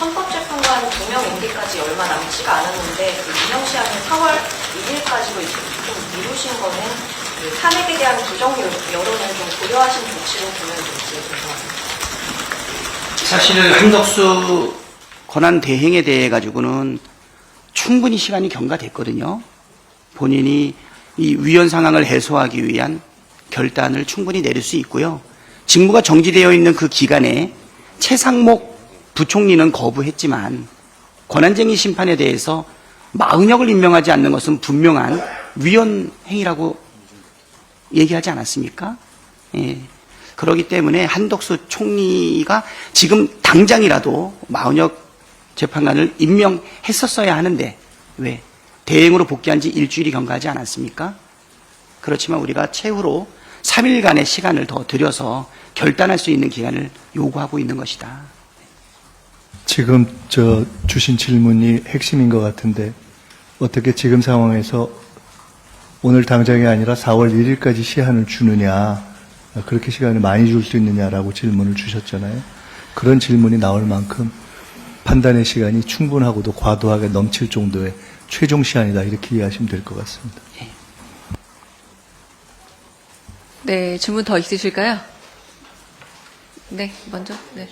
헌법재판관 두명 임기까지 얼마 남지가 않았는데 그 임명 시한을 4월 1일까지로 이렇게 좀 미루신 거는 그 탄핵에 대한 부정 여- 여론을 좀 고려하신 조치로 보면 될지 궁금합니다. 사실 한덕수 권한 대행에 대해 가지고는 충분히 시간이 경과됐거든요. 본인이 이 위헌 상황을 해소하기 위한 결단을 충분히 내릴 수 있고요. 직무가 정지되어 있는 그 기간에 최상목 부총리는 거부했지만 권한쟁의 심판에 대해서 마은혁을 임명하지 않는 것은 분명한 위헌 행위라고 얘기하지 않았습니까? 예. 그렇기 때문에 한덕수 총리가 지금 당장이라도 마은혁 재판관을 임명했었어야 하는데 왜 대행으로 복귀한 지 일주일이 경과하지 않았습니까? 그렇지만 우리가 최후로 3일간의 시간을 더 들여서 결단할 수 있는 기간을 요구하고 있는 것이다. 지금 저 주신 질문이 핵심인 것 같은데 어떻게 지금 상황에서 오늘 당장이 아니라 4월 1일까지 시한을 주느냐 그렇게 시간을 많이 줄 수 있느냐라고 질문을 주셨잖아요. 그런 질문이 나올 만큼 판단의 시간이 충분하고도 과도하게 넘칠 정도의 최종 시한이다 이렇게 이해하시면 될 것 같습니다. 네, 질문 더 있으실까요? 네, 먼저. 네.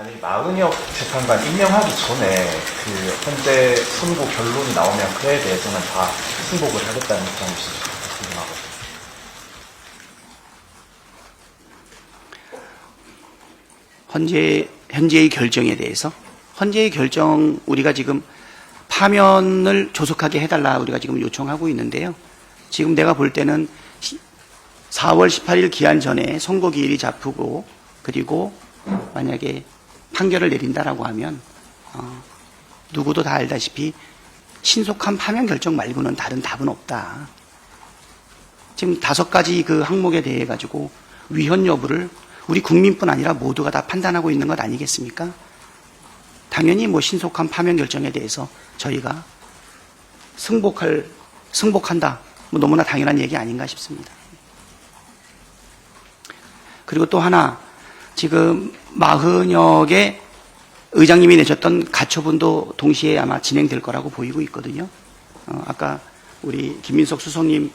아니 마은혁 재판관 임명하기 전에 그 현재 선고 결론이 나오면 그에 대해서는 다 승복을 하겠다는 입장이신지 궁금하거든요. 현재 현재의 결정에 대해서 현재의 결정 우리가 지금 파면을 조속하게 해달라 우리가 지금 요청하고 있는데요. 지금 내가 볼 때는 시- 4월 18일 기한 전에 선고 기일이 잡히고 그리고 만약에 판결을 내린다라고 하면 어, 누구도 다 알다시피 신속한 파면 결정 말고는 다른 답은 없다. 지금 다섯 가지 그 항목에 대해 가지고 위헌 여부를 우리 국민뿐 아니라 모두가 다 판단하고 있는 것 아니겠습니까? 당연히 뭐 신속한 파면 결정에 대해서 저희가 승복할 승복한다. 뭐 너무나 당연한 얘기 아닌가 싶습니다. 그리고 또 하나 지금 마흔역의 의장님이 내셨던 가처분도 동시에 아마 진행될 거라고 보이고 있거든요. 어, 아까 우리 김민석 수석님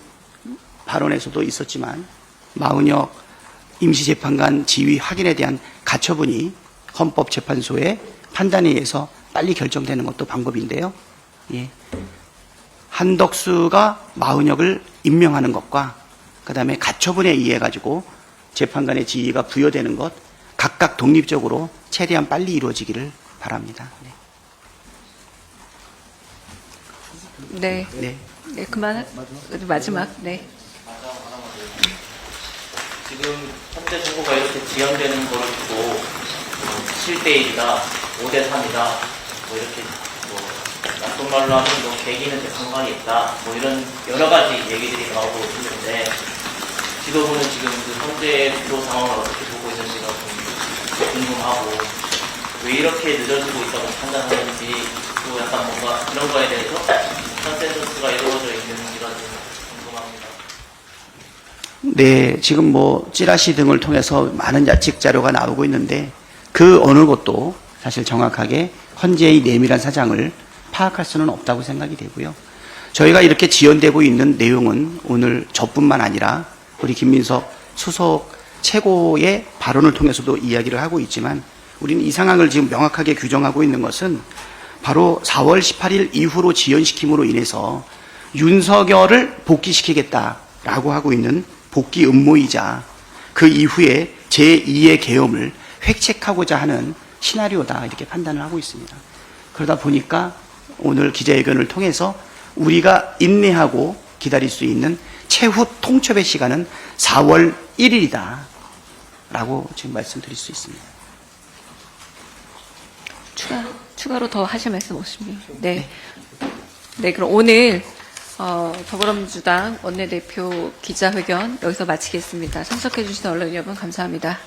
발언에서도 있었지만 마은혁 임시재판관 지위 확인에 대한 가처분이 헌법재판소의 판단에 의해서 빨리 결정되는 것도 방법인데요. 예. 한덕수가 마은혁을 임명하는 것과 그 다음에 가처분에 의해 가지고 재판관의 지위가 부여되는 것 각각 독립적으로 최대한 빨리 이루어지기를 바랍니다. 네. 네. 네. 네, 그만. 마지막. 네. 지금 현재 정부가 이렇게 지연되는 거를 두고 뭐 7대 1이다, 5대 3이다, 뭐 이렇게 뭐 나쁜 말로 하면 뭐 계기는 상관이 있다, 뭐 이런 여러 가지 얘기들이 나오고 있는데 지도부는 지금 그 현재 구도 상황을 어떻게 보고 있는지가 좀 궁금하고 왜 이렇게 늦어지고 있다고 판단하는지 또 약간 뭔가 그런 거에 대해서 컨센서스가 이루어져 있는지가 좀 궁금합니다. 네, 지금 뭐 찌라시 등을 통해서 많은 야측 자료가 나오고 있는데 그 어느 것도 사실 정확하게 헌재의 내밀한 사장을 파악할 수는 없다고 생각이 되고요. 저희가 이렇게 지연되고 있는 내용은 오늘 저뿐만 아니라 우리 김민석 수석 최고의 발언을 통해서도 이야기를 하고 있지만 우리는 이 상황을 지금 명확하게 규정하고 있는 것은 바로 4월 18일 이후로 지연시킴으로 인해서 윤석열을 복귀시키겠다라고 하고 있는 복귀 음모이자 그 이후에 제2의 계엄을 획책하고자 하는 시나리오다 이렇게 판단을 하고 있습니다. 그러다 보니까 오늘 기자회견을 통해서 우리가 인내하고 기다릴 수 있는 최후 통첩의 시간은 4월 1일이다 라고 지금 말씀드릴 수 있습니다. 추가, 추가로 더 하실 말씀 없으십니까? 네. 네, 그럼 오늘, 어, 더불어민주당 원내대표 기자회견 여기서 마치겠습니다. 참석해주신 언론 여러분 감사합니다.